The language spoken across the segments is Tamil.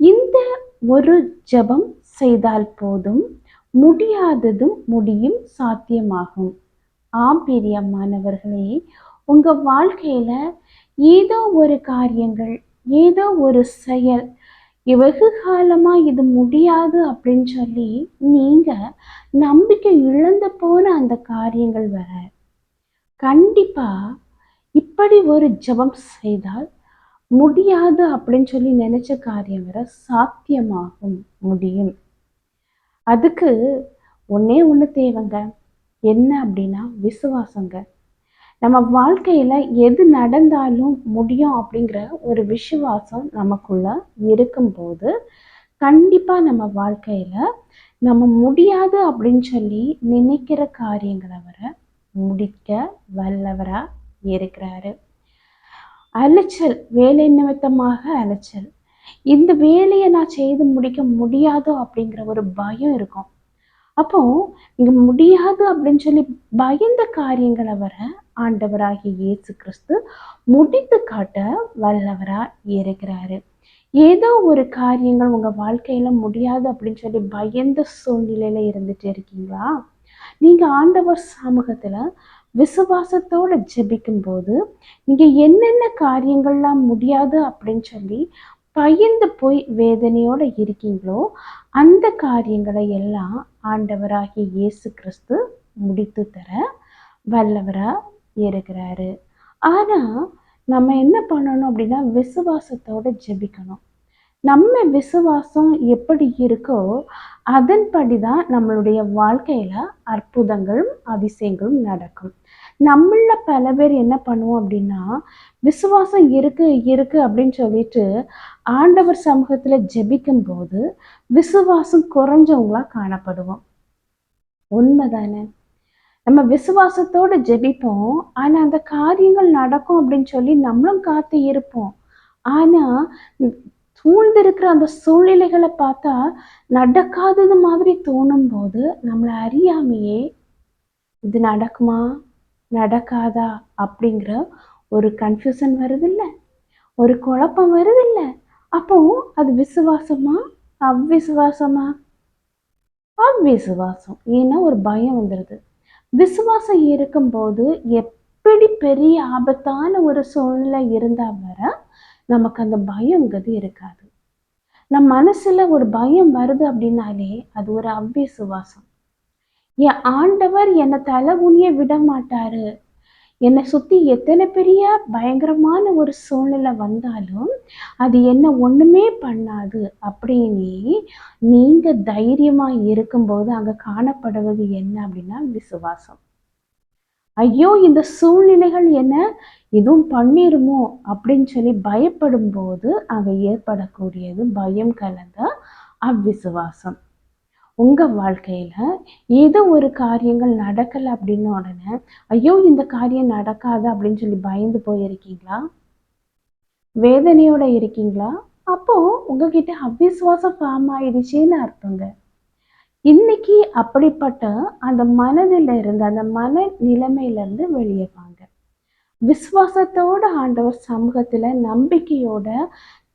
இந்த ஒரு ஜெபம் செய்தால் போதும் முடியாததும் முடியும் சாத்தியமாகும். ஆம் பிரியமானவர்களே உங்கள் வாழ்க்கையில் ஏதோ ஒரு காரியங்கள் ஏதோ ஒரு செயல் வெகு காலமாக இது முடியாது அப்படின்னு சொல்லி நீங்கள் நம்பிக்கை இழந்து போன அந்த காரியங்கள் வர கண்டிப்பாக இப்படி ஒரு ஜெபம் செய்தால் முடியாது அப்படின்னு சொல்லி நினைச்ச காரியம் வர சாத்தியமாகும் முடியும். அதுக்கு ஒண்ணே ஒன்று தேவைங்க. என்ன அப்படின்னா விசுவாசங்க. நம்ம வாழ்க்கையில எது நடந்தாலும் முடியும் அப்படிங்கிற ஒரு விசுவாசம் நமக்குள்ள இருக்கும்போது கண்டிப்பா நம்ம வாழ்க்கையில நம்ம முடியாது அப்படின்னு சொல்லி நினைக்கிற காரியங்களை வர முடிக்க வல்லவரா இருக்கிறாரு. அலைச்சல் வேலை நிமித்தமாக அலைச்சல். இந்த வேலையை நான் செய்து முடிக்க முடியாதோ அப்படிங்கிற ஒரு பயம் இருக்கும். அப்போ இங்க முடியாது அப்படின்னு சொல்லி பயந்த காரியங்களை வர ஆண்டவராகிய இயேசு கிறிஸ்து முடித்து காட்ட வல்லவரா இருக்கிறாரு. ஏதோ ஒரு காரியங்கள் உங்க வாழ்க்கையில முடியாது அப்படின்னு சொல்லி பயந்த சூழ்நிலையில இருந்துட்டு இருக்கீங்களா? நீங்க ஆண்டவர் சமூகத்துல விசுவாசத்தோட ஜெபிக்கும் போது நீங்க என்னென்ன காரியங்கள்லாம் முடியாது? அப்படின்னு சொல்லி பயந்து போய் வேதனையோட இருக்கீங்களோ அந்த காரியங்களை எல்லாம் ஆண்டவராகிய இயேசு கிறிஸ்து முடித்து தர வல்லவரா இருக்கிறாரு. ஆனா நம்ம என்ன பண்ணணும் அப்படின்னா விசுவாசத்தோட ஜெபிக்கணும். நம்ம விசுவாசம் எப்படி இருக்கோ அதன்படி தான் நம்மளுடைய வாழ்க்கையில அற்புதங்களும் அதிசயங்களும் நடக்கும். நம்மள பல பேர் என்ன பண்ணுவோம் அப்படின்னா விசுவாசம் இருக்கு இருக்கு அப்படின்னு சொல்லிட்டு ஆண்டவர் சமூகத்துல ஜெபிக்கும் போது விசுவாசம் குறைஞ்சவங்களா காணப்படுவோம். உண்மைதானே? நம்ம விசுவாசத்தோட ஜெபிப்போம். ஆனா அந்த காரியங்கள் நடக்கும் அப்படின்னு சொல்லி நம்மளும் காத்து இருப்போம். ஆனா சூழ்ந்திருக்கிற அந்த சூழ்நிலைகளை பார்த்தா நடக்காதது மாதிரி தோணும் போது நம்மளை அறியாமையே இது நடக்குமா? நடக்காதா? அப்படிங்கிற ஒரு கன்ஃபியூசன் வருதில்ல. ஒரு குழப்பம் வருதில்ல. அப்போ அது விசுவாசமா? அவ்விசுவாசமா? அவ்விசுவாசம். ஏன்னா ஒரு பயம் வந்துடுது விசுவாசம் இருக்கும்போது எப்படி பெரிய ஆபத்தான ஒரு சூழ்நிலை இருந்தா வர நமக்கு அந்த பயங்கிறது இருக்காது. நம் மனசுல ஒரு பயம் வருது அப்படின்னாலே அது ஒரு அவ்விசுவாசம் என் ஆண்டவர் என்னை தலகுனிய விட மாட்டாரு. என்னை சுத்தி எத்தனை பெரிய பயங்கரமான ஒரு சூழ்நிலை வந்தாலும் அது என்ன ஒண்ணுமே பண்ணாது அப்படின்னு நீங்க தைரியமா இருக்கும்போது அங்க காணப்படுவது என்ன அப்படின்னா விசுவாசம் ஐயோ இந்த சூழ்நிலைகள் என்ன? எதுவும் பண்ணிருமோ? அப்படின்னு சொல்லி பயப்படும் போது அங்கே ஏற்படக்கூடியது பயம் கலந்த அவ்விசுவாசம். உங்க வாழ்க்கையில ஏதோ ஒரு காரியங்கள் நடக்கல அப்படின்ன உடனே ஐயோ இந்த காரியம் நடக்காது அப்படின்னு சொல்லி பயந்து போயிருக்கீங்களா? வேதனையோட இருக்கீங்களா? அப்போ உங்ககிட்ட அவிசுவாசம் ஃபார்ம் ஆயிடுச்சுன்னு அர்த்தங்க. இன்னைக்கு அப்படிப்பட்ட அந்த மனதில் இருந்து அந்த மன நிலைமையில இருந்து வெளியே வாங்க. விசுவாசத்தோட ஆண்டவர் சமூகத்துல நம்பிக்கையோட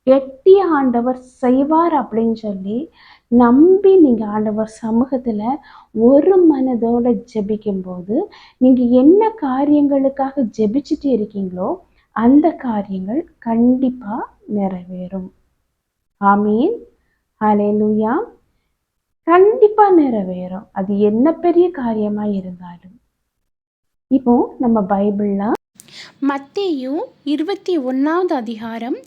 கெட்டி ஆண்டவர் செய்வார் அப்படின்னு சொல்லி நம்பி நீங்க ஆண்டவர் சமூகத்துல ஒரு மனதோட ஜெபிக்கும்போது நீங்கள் நீங்க என்ன காரியங்களுக்காக ஜெபிச்சுட்டு இருக்கீங்களோ அந்த காரியங்கள் கண்டிப்பா நிறைவேறும். ஆமீன். ஹalleluya. கண்டிப்பாக நிறைவேறும். அது என்ன பெரிய காரியமாக இருந்தாலும். இப்போ நம்ம பைபிள்லாம் மத்தேயு இருபத்தி ஒன்றாவது அதிகாரம்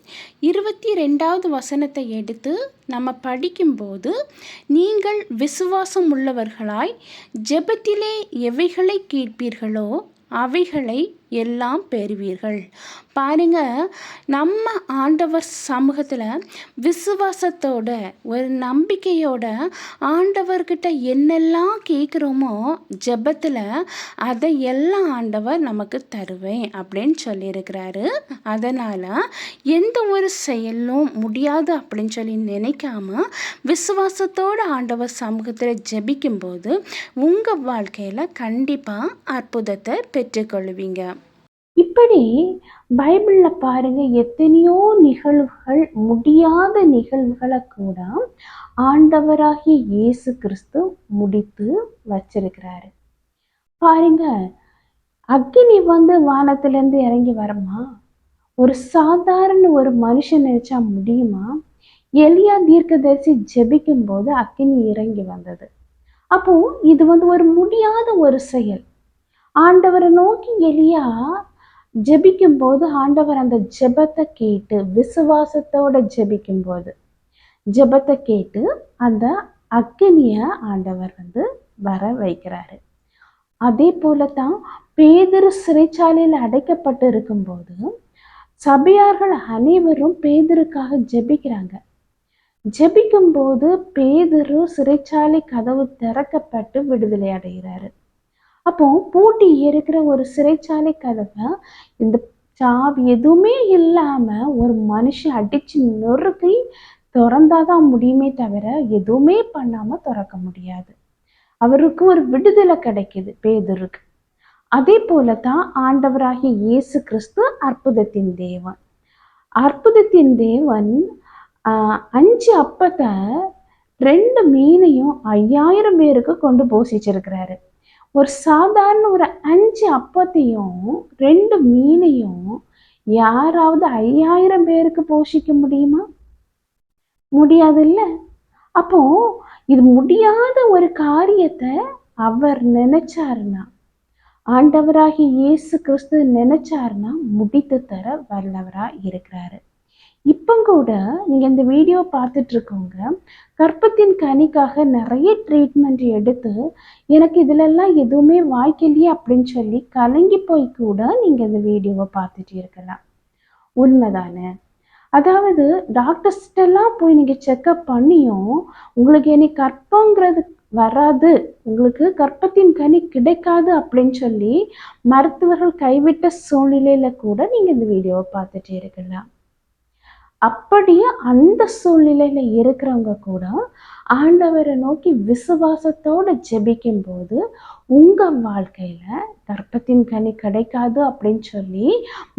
இருபத்தி ரெண்டாவது வசனத்தை எடுத்து நம்ம படிக்கும்போது நீங்கள் விசுவாசம் உள்ளவர்களாய் ஜெபத்திலே எவைகளை கேட்பீர்களோ அவைகளை எல்லாம் பெறுவீர்கள். பாருங்க நம்ம ஆண்டவர் சமூகத்தில் விசுவாசத்தோட ஒரு நம்பிக்கையோட ஆண்டவர்கிட்ட என்னெல்லாம் கேட்குறோமோ ஜெபத்தில் அதை எல்லாம் ஆண்டவர் நமக்கு தருவேன் அப்படின்னு சொல்லியிருக்கிறாரு. அதனால் எந்த ஒரு செயலும் முடியாது அப்படின்னு சொல்லி நினைக்காம விசுவாசத்தோட ஆண்டவர் சமூகத்தில் ஜெபிக்கும்போது உங்கள் வாழ்க்கையில் கண்டிப்பாக அற்புதத்தை பெற்றுக்கொள்வீங்க. இப்படி பைபிள்ல பாருங்க எத்தனையோ நிகழ்வுகள் முடியாத நிகழ்வுகளை கூட ஆண்டவராகிய இயேசு கிறிஸ்து முடித்து வச்சிருக்கிறாரு. பாருங்க அக்னி வந்து வானத்திலேருந்து இறங்கி வரமா? ஒரு சாதாரண ஒரு மனுஷன் நினைச்சா முடியுமா? எலியா தீர்க்கதரிசி ஜெபிக்கும் போது அக்கினி இறங்கி வந்தது. அப்போ இது வந்து ஒரு முடியாத ஒரு செயல். ஆண்டவரை நோக்கி எலியா ஜெபிக்கும் போது ஆண்டவர் அந்த ஜெபத்தை கேட்டு விசுவாசத்தோட ஜெபிக்கும் போது ஜெபத்தை கேட்டு அந்த அக்கினிய ஆண்டவர் வந்து வர வைக்கிறாரு. அதே போல தான் பேதிரு சிறைச்சாலையில் அடைக்கப்பட்டு இருக்கும்போது சபையார்கள் அனைவரும் பேதருக்காக ஜெபிக்கிறாங்க. ஜெபிக்கும்போது பேதரு சிறைச்சாலை கதவு திறக்கப்பட்டு விடுதலை அடைகிறாரு. அப்போ பூட்டி இருக்கிற ஒரு சிறைச்சாலை கதவை இந்த சாவி எதுவுமே இல்லாம ஒரு மனுஷன் அடிச்சு நொறுக்கி திறந்தாதான் முடியுமே தவிர எதுவுமே பண்ணாம திறக்க முடியாது. அவருக்கு ஒரு விடுதலை கிடைக்குது பேதருக்கு. அதே போல தான் ஆண்டவராகிய இயேசு கிறிஸ்து அற்புதத்தின் தேவன். அற்புதத்தின் தேவன் அஞ்சு அப்பத்தை ரெண்டு மீனையும் ஐயாயிரம் பேருக்கு கொண்டு போஷிச்சிருக்கிறாரு. ஒரு சாதாரண ஒரு அஞ்சு அப்பத்தையும் ரெண்டு மீனையும் யாராவது ஐயாயிரம் பேருக்கு போஷிக்க முடியுமா? முடியாது இல்ல அப்போ இது முடியாத ஒரு காரியத்தை அவர் நினைச்சாருன்னா ஆண்டவராகி இயேசு கிறிஸ்து நினைச்சாருன்னா முடித்து தர வல்லவரா இருக்கிறாரு. இப்போ கூட நீங்கள் இந்த வீடியோ பார்த்துட்ருக்கோங்க கற்பத்தின் கனிக்காக நிறைய ட்ரீட்மெண்ட் எடுத்து எனக்கு இதுலெல்லாம் எதுவுமே வாய்க்கலையே அப்படின்னு சொல்லி கலங்கி போய் கூட நீங்கள் இந்த வீடியோவை பார்த்துட்டு இருக்கலாம். உண்மைதானே? அதாவது டாக்டர்ஸ்டெல்லாம் போய் நீங்கள் செக்கப் பண்ணியும் உங்களுக்கு இனி கற்பங்கிறது வராது உங்களுக்கு கற்பத்தின் கனி கிடைக்காது அப்படின்னு சொல்லி மருத்துவர்கள் கைவிட்ட சூழ்நிலையில் கூட நீங்கள் இந்த வீடியோவை பார்த்துட்டே இருக்கலாம். அப்படியே அந்த சூழ்நிலையில இருக்கிறவங்க கூட ஆண்டவரை நோக்கி விசுவாசத்தோட ஜெபிக்கும் போது உங்க வாழ்க்கையில கர்ப்பத்தின் கனி கிடைக்காது அப்படின்னு சொல்லி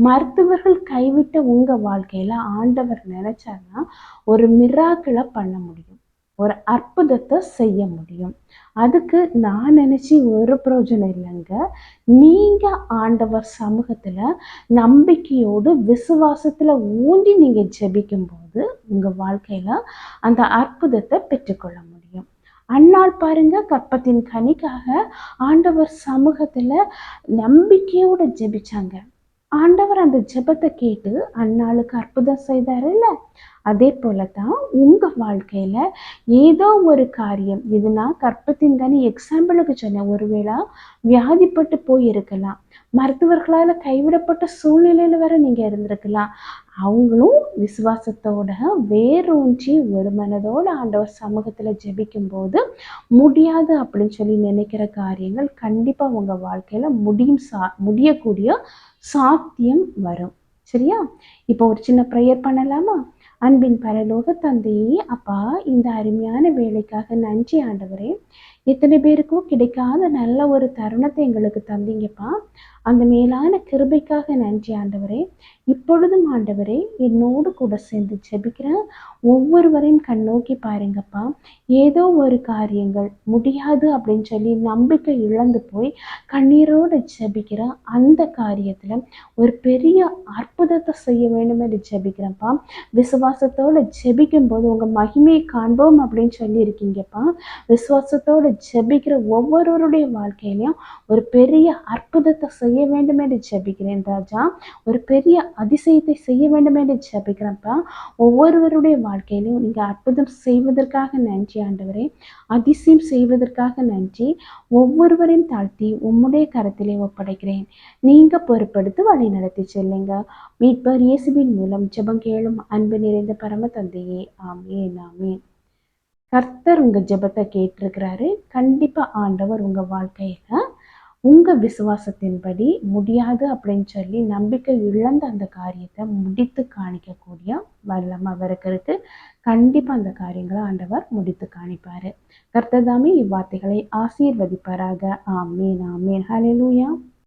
மருத்துவர்கள் கைவிட்ட உங்க வாழ்க்கையில ஆண்டவர் நினைச்சாருன்னா ஒரு மிராக்களை பண்ண முடியும். ஒரு அற்புதத்தை செய்ய முடியும். அதுக்கு நான் நினச்சி ஒரு பிரயோஜனம் இல்லைங்க. நீங்கள் ஆண்டவர் சமூகத்தில் நம்பிக்கையோடு விசுவாசத்தில் ஊன்றி நீங்கள் ஜெபிக்கும்போது உங்கள் வாழ்க்கையில் அந்த அற்புதத்தை பெற்றுக்கொள்ள முடியும். அன்னாள் பாருங்க கற்பத்தின் கனிக்காக ஆண்டவர் சமூகத்தில் நம்பிக்கையோடு ஜெபிச்சாங்க. ஆண்டவர் அந்த ஜெபத்தை கேட்டு அன்னாளுக்கு அற்புதம் செய்தாரு இல்ல அதே போல தான் உங்க வாழ்க்கையில ஏதோ ஒரு காரியம் இது நான் கற்பத்தின் கனி எக்ஸாம்பிளுக்கு சொன்னேன். ஒருவேளை வியாதிப்பட்டு போய் இருக்கலாம் மருத்துவர்களால கைவிடப்பட்ட சூழ்நிலையில வேற நீங்க இருந்திருக்கலாம். அவங்களும் விசுவாசத்தோட வேரூன்றி ஒரு மனதோட ஆண்டவர் சமூகத்துல ஜெபிக்கும் போது முடியாது அப்படின்னு சொல்லி நினைக்கிற காரியங்கள் கண்டிப்பா உங்க வாழ்க்கையில முடியும் சா முடியக்கூடிய சாத்தியம் வரும். சரியா? இப்போ ஒரு சின்ன ப்ரேயர் பண்ணலாமா? அன்பின் பரலோக தந்தையே அப்பா இந்த அருமையான வேலைக்காக நன்றி ஆண்டவரே. எத்தனை பேருக்கும் கிடைக்காத நல்ல ஒரு தருணத்தை எங்களுக்கு தந்தீங்கப்பா. அந்த மேலான கிருபைக்காக நன்றி ஆண்டவரே. இப்பொழுதும் ஆண்டவரே என்னோடு கூட சேர்ந்து ஜெபிக்கிறேன் ஒவ்வொருவரையும் கண்ணோக்கி பாருங்கப்பா. ஏதோ ஒரு காரியங்கள் முடியாது அப்படின்னு சொல்லி நம்பிக்கை இழந்து போய் கண்ணீரோடு ஜெபிக்கிற அந்த காரியத்தில் ஒரு பெரிய அற்புதத்தை செய்ய வேண்டும் என்று ஜெபிக்கிறேன்ப்பா. விசுவாசத்தோடு ஜெபிக்கும் போது உங்கள் மகிமையை காண்போம் அப்படின்னு சொல்லி இருக்கீங்கப்பா விசுவாசத்தோடு ஜெபிக்கிற ஒவ்வொருவருடைய வாழ்க்கையிலையும் ஒரு பெரிய அற்புதத்தை செய்ய வேண்டும் என்று ஜெபிக்கிறேன் ராஜா. ஒரு பெரிய அதிசயத்தை செய்ய வேண்டும் என்று ஜெபிக்கிறப்பா ஒவ்வொருவருடைய வாழ்க்கையிலையும் நீங்கள் அற்புதம் செய்வதற்காக நன்றி ஆண்டவரே. அதிசயம் செய்வதற்காக நன்றி. ஒவ்வொருவரையும் தாழ்த்தி உம்முடைய கரத்திலே ஒப்படைக்கிறேன். நீங்க பொறுப்படுத்தி வழி நடத்தி செல்லுங்க. மீட்பர் இயேசுவின் மூலம் ஜெபம் கேளும் அன்பு நிறைந்த பரம தந்தையே. ஆமேன் ஆமேன். கர்த்தர் உங்க ஜெபத்தை கேட்டிருக்கிறாரு. கண்டிப்பா ஆண்டவர் உங்க வாழ்க்கையில உங்க விசுவாசத்தின்படி முடியாது அப்படின்னு சொல்லி நம்பிக்கை இழந்த அந்த காரியத்தை முடித்து காணிக்கக்கூடிய வல்லம் அவருக்கு கண்டிப்பாக கண்டிப்பா அந்த காரியங்களை ஆண்டவர் முடித்து காணிப்பாரு. கர்த்ததாமே இவ்வார்த்தைகளை ஆசீர்வதிப்பாராக. ஆமேன் ஆமேன். ஹலெலூயா